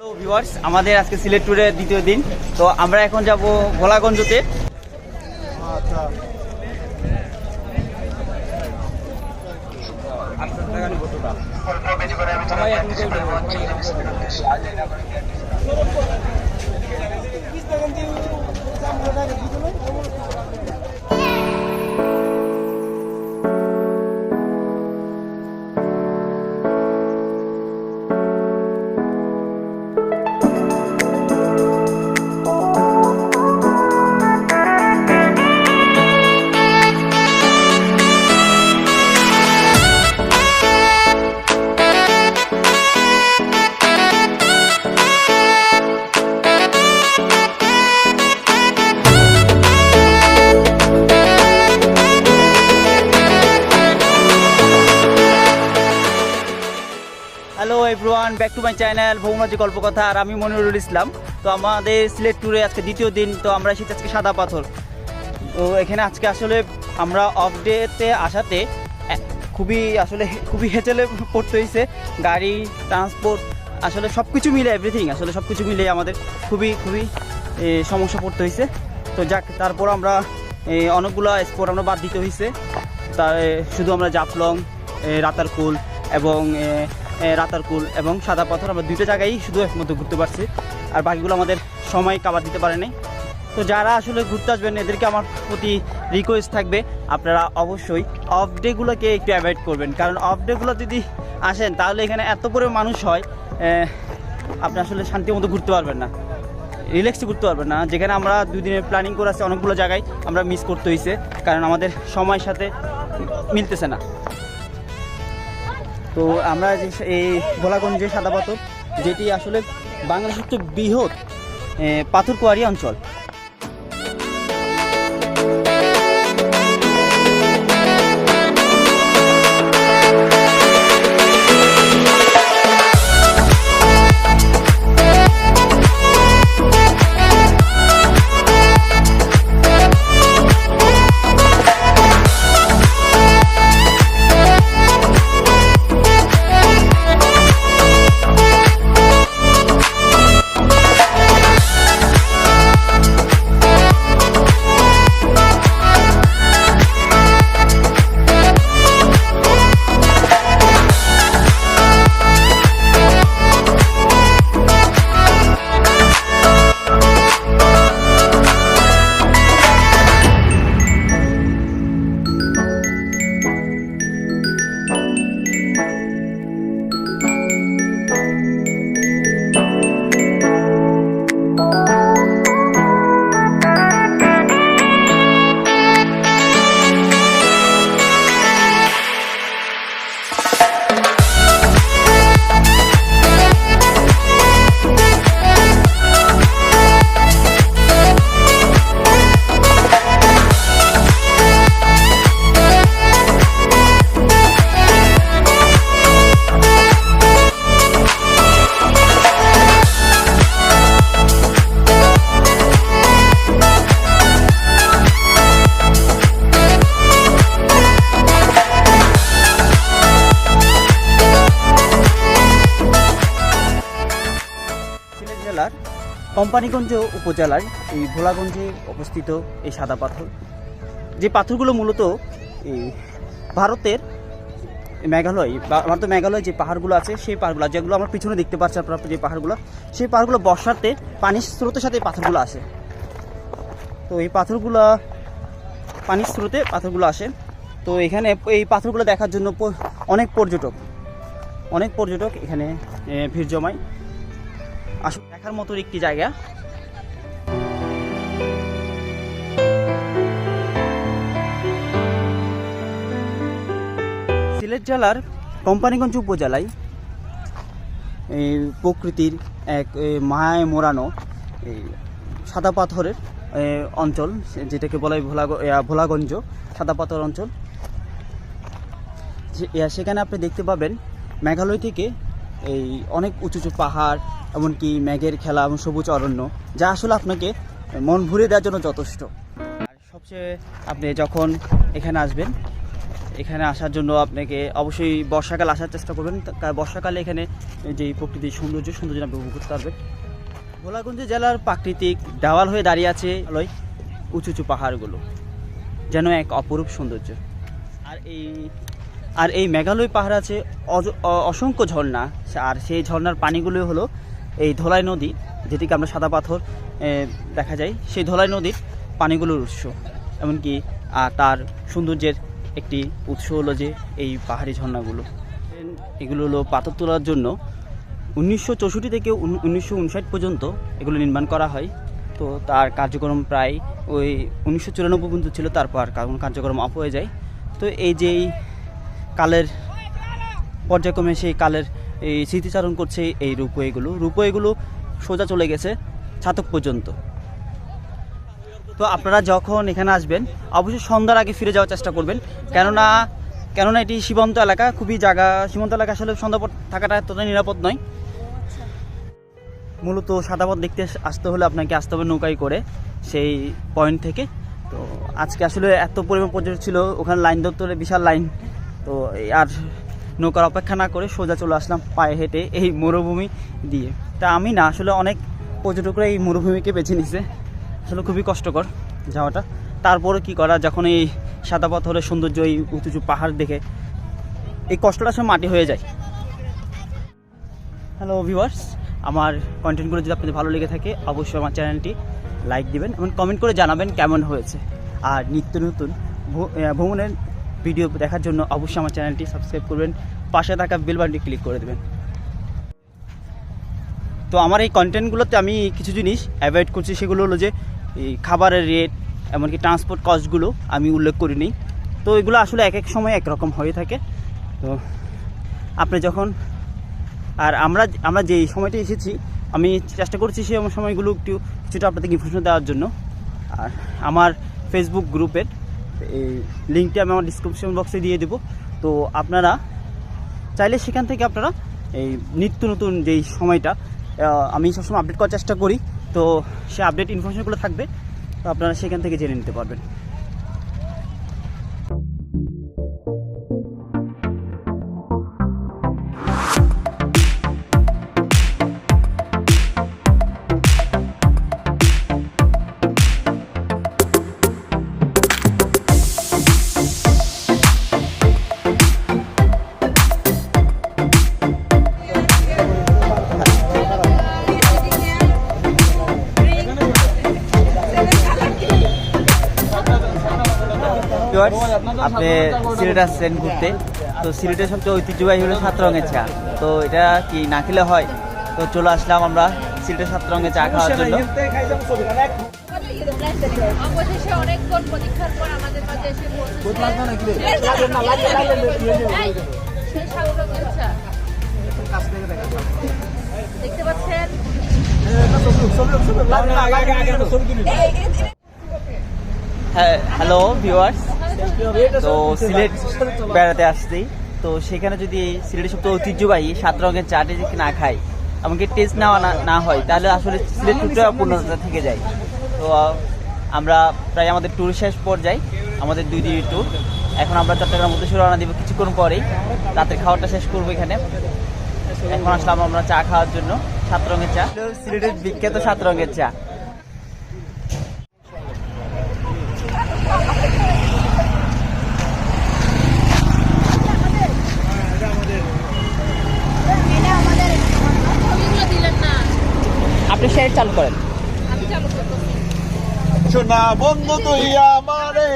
Hello আমাদের আজকে সিলেট ট্যুরের দ্বিতীয় দিন। তো আমরা এখন যাব ভোলাগঞ্জতে। Hello everyone back to my channel ভৌমাজি গল্পকথা আর আমি মনিরুল ইসলাম। তো আমাদের সিলেট ট্যুরে আজকে দ্বিতীয় দিন, তো আমরা এসেছি আজকে সাদা পাথর। তো এখানে আজকে আসলে আমরা অফ ডেতে আসাতে খুবই আসলে খুবই হেঁচেলে পড়তে হয়েছে গাড়ি ট্রান্সপোর্ট আসলে সব কিছু মিলে এভরিথিং আসলে সব কিছু মিলে আমাদের খুবই খুবই সমস্যা পড়তে হয়েছে তো যাক, তারপর আমরা অনেকগুলো স্পোর্ট আমরা বাদ দিতে হয়েছে তার শুধু আমরা জাফলং রাতারকুল এবং রাতারকুল এবং সাদা পাথর। আমরা দুইটা জায়গায় শুধু একমধ্যে ঘুরতে পারছি। আর বাকিগুলো আমাদের সময় কাবার দিতে পারে নাই। তো যারা আসলে ঘুরতে আসবেন, এদেরকে আমার প্রতি রিকোয়েস্ট থাকবে, আপনারা অবশ্যই অফ ডেগুলোকে একটু অ্যাভয়েড করবেন। কারণ অফ ডেগুলো যদি আসেন, তাহলে এখানে এত করে মানুষ হয় আপনি আসলে শান্তি মতো ঘুরতে পারবেন না। রিল্যাক্সে ঘুরতে পারবেন না। যেখানে আমরা দুই দিনের প্ল্যানিং করে আসছি অনেকগুলো জায়গায় আমরা মিস করতে হয়েছে কারণ আমাদের সময়ের সাথে মিলতেছে না। তো আমরা যে এই ভোলাগঞ্জে সাদা পাথর যেটি আসলে বাংলাদেশের বৃহৎ পাথর কোয়ারি অঞ্চল। কোম্পানিগঞ্জ উপজেলার এই ভোলাগঞ্জে অবস্থিত এই সাদা পাথর। যে পাথরগুলো মূলত এই ভারতের মেঘালয় আমার তো মেঘালয় যে পাহাড়গুলো আছে, সেই পাহাড়গুলো যেগুলো আমার পিছনে দেখতে পাচ্ছেন আপনারা যে পাহাড়গুলো, সেই পাহাড়গুলো বর্ষাতে পানির স্রোতের সাথে পাথরগুলো আসে। তো এই পাথরগুলো, পানির স্রোতে পাথরগুলো আসে। তো এখানে এই পাথরগুলো দেখার জন্য অনেক পর্যটক অনেক পর্যটক এখানে ভিড় জমায়। দেখার মতো একটি জায়গা। সিলেট জেলার কোম্পানিগঞ্জ উপজেলায় এই প্রকৃতির এক এ, মায়ায় মোড়ানো এই সাদা পাথরের অঞ্চল যেটাকে বলা হয় ভোলাগ- ভোলাগঞ্জ সাদা পাথর অঞ্চল। সেখানে আপনি দেখতে পাবেন মেঘালয় থেকে এই অনেক উঁচু উঁচু পাহাড়, এমনকি মেঘের খেলা এবং সবুজ অরণ্য, যা আসলে আপনাকে মন ভরে দেওয়ার জন্য যথেষ্ট। আর সবচেয়ে আপনি যখন এখানে আসবেন, এখানে আসার জন্য আপনাকে অবশ্যই বর্ষাকাল আসার চেষ্টা করবেন বর্ষাকালে এখানে যে প্রকৃতির সৌন্দর্য সৌন্দর্য আপনি উপভোগ করতে পারবেন। গোলাগঞ্জ জেলার প্রাকৃতিক দেওয়াল হয়ে দাঁড়িয়ে আছে আলোয় উঁচু উঁচু পাহাড়গুলো, যেন এক অপরূপ সৌন্দর্য। আর এই আর এই মেঘালয় পাহাড় আছে অসংখ্য ঝর্ণা। আর সেই ঝর্ণার পানিগুলো হলো এই ধলাই নদী, যেটিকে আমরা সাদা পাথর দেখা যায়। সেই ধলাই নদীর পানিগুলোর উৎস। এমনকি তার সৌন্দর্যের একটি উৎস হলো যে এই পাহাড়ি ঝর্ণাগুলো। এগুলো হলো পাথর তোলার জন্য উনিশশো চৌষট্টি থেকে উনিশশো উনষাট পর্যন্ত এগুলো নির্মাণ করা হয়। তো তার কার্যক্রম প্রায় ওই উনিশশো চুরানব্বই পর্যন্ত ছিল, তারপর কারণ কার্যক্রম অফ হয়ে যায়। তো এই যে এই কালের পর্যায়ক্রমে সেই কালের এই স্মৃতিচারণ করছে এই রূপওয়েগুলো রূপওয়েগুলো সোজা চলে গেছে ছাতক পর্যন্ত। তো আপনারা যখন এখানে আসবেন, অবশ্যই সন্ধ্যার আগে ফিরে যাওয়ার চেষ্টা করবেন। কেননা কেননা এটি সীমান্ত এলাকা, খুবই জায়গা সীমান্ত এলাকা আসলে সন্ধ্যা পর থাকাটা এতটা নিরাপদ নয়। মূলত সাদাপথ দেখতে আসতে হলে আপনাকে আসতে হবে নৌকায় করে সেই পয়েন্ট থেকে। তো আজকে আসলে এত পরিমাণ পর্যটক ছিল, ওখানে লাইন ধরতে হলে বিশাল লাইন তো আর নৌকার অপেক্ষা না করে সোজা চলে আসলাম পায়ে হেঁটে এই মরুভূমি দিয়ে। তা আমি না, আসলে অনেক পর্যটকরা এই মরুভূমিকে বেছে নিছে। আসলে খুবই কষ্টকর যাওয়াটা। তারপরে কি করা, যখন এই সাদা পাথরের সৌন্দর্য, এই উঁচু পাহাড় দেখে এই কষ্টটা সব মাটি হয়ে যায়। হ্যালো ভিউয়ার্স আমার কন্টেন্টগুলো যদি আপনাদের ভালো লেগে থাকে, অবশ্যই আমার চ্যানেলটি লাইক দিবেন এবং কমেন্ট করে জানাবেন কেমন হয়েছে। আর নিত্য নতুন ভ্রমণের ভিডিও দেখার জন্য অবশ্যই আমার চ্যানেলটি সাবস্ক্রাইব করবেন। পাশে থাকা বেল বাটনটি ক্লিক করে দেবেন। তো আমার এই কন্টেন্টগুলোতে আমি কিছু জিনিস অ্যাভয়েড করছি, সেগুলো হলো যে, এই খাবারের রেট এমনকি ট্রান্সপোর্ট কস্টগুলো আমি উল্লেখ করিনি। তো এগুলো আসলে এক এক সময় একরকম হয়ে থাকে। তো আপনি যখন, আর আমরা আমরা যেই সময়টা এসেছি, আমি চেষ্টা করছি সেই সময়গুলো একটু, কিছুটা আপনাদের ইনফরমেশন দেওয়ার জন্য। আর আমার ফেসবুক গ্রুপের এই লিঙ্কটি আমি আমার ডিসক্রিপশন বক্সে দিয়ে দেবো। তো আপনারা চাইলে সেখান থেকে আপনারা এই নিত্য নতুন যেই সময়টা আমি সবসময় আপডেট করার চেষ্টা করি। তো সে আপডেট ইনফরমেশনগুলো থাকবে, তো আপনারা সেখান থেকে জেনে নিতে পারবেন। আপনি সিলেট আসছেন ঘুরতে তো সিলেটের সবচেয়ে ঐতিহ্যবাহী হলো সাত রঙের চা তো এটা কি না খেলে হয় তো চলে আসলাম আমরা সিলেটের সাত রঙের চা খাওয়ার জন্য অবশেষে অনেকক্ষণ প্রতীক্ষার পর আমাদের মাঝে এসে পৌঁছেছে। এই, সেই সাগররঙের চা। দেখতে পাচ্ছেন হ্যাঁ হ্যালো ভিউয়ার্স তো সিলেট বেড়াতে আসছি। তো সেখানে যদি সিলেটের সবচেয়ে ঐতিহ্যবাহী সাত রঙের চাটি যদি না খাই, এমনকি টেস্ট নেওয়া না হয়, তাহলে আসলে সিলেট টুরটা পূর্ণতা থেকে যায়। তো আমরা প্রায় আমাদের ট্যুর শেষ পর্যায়ে, আমাদের দুই দিনের ট্যুর এখন আমরা চট্টগ্রাম উদ্দেশ্যে রওনা দিব কিছুক্ষণ পরেই। রাতের খাওয়াটা শেষ করব এখানে। এখন আসলাম আমরা চা খাওয়ার জন্য, সাত রঙের চা। সিলেটের বিখ্যাত সাত রঙের চা ছবিগুলো দিলেন না আপনি শেয়ার চালু করেন। বন্ধু তুই আমারে।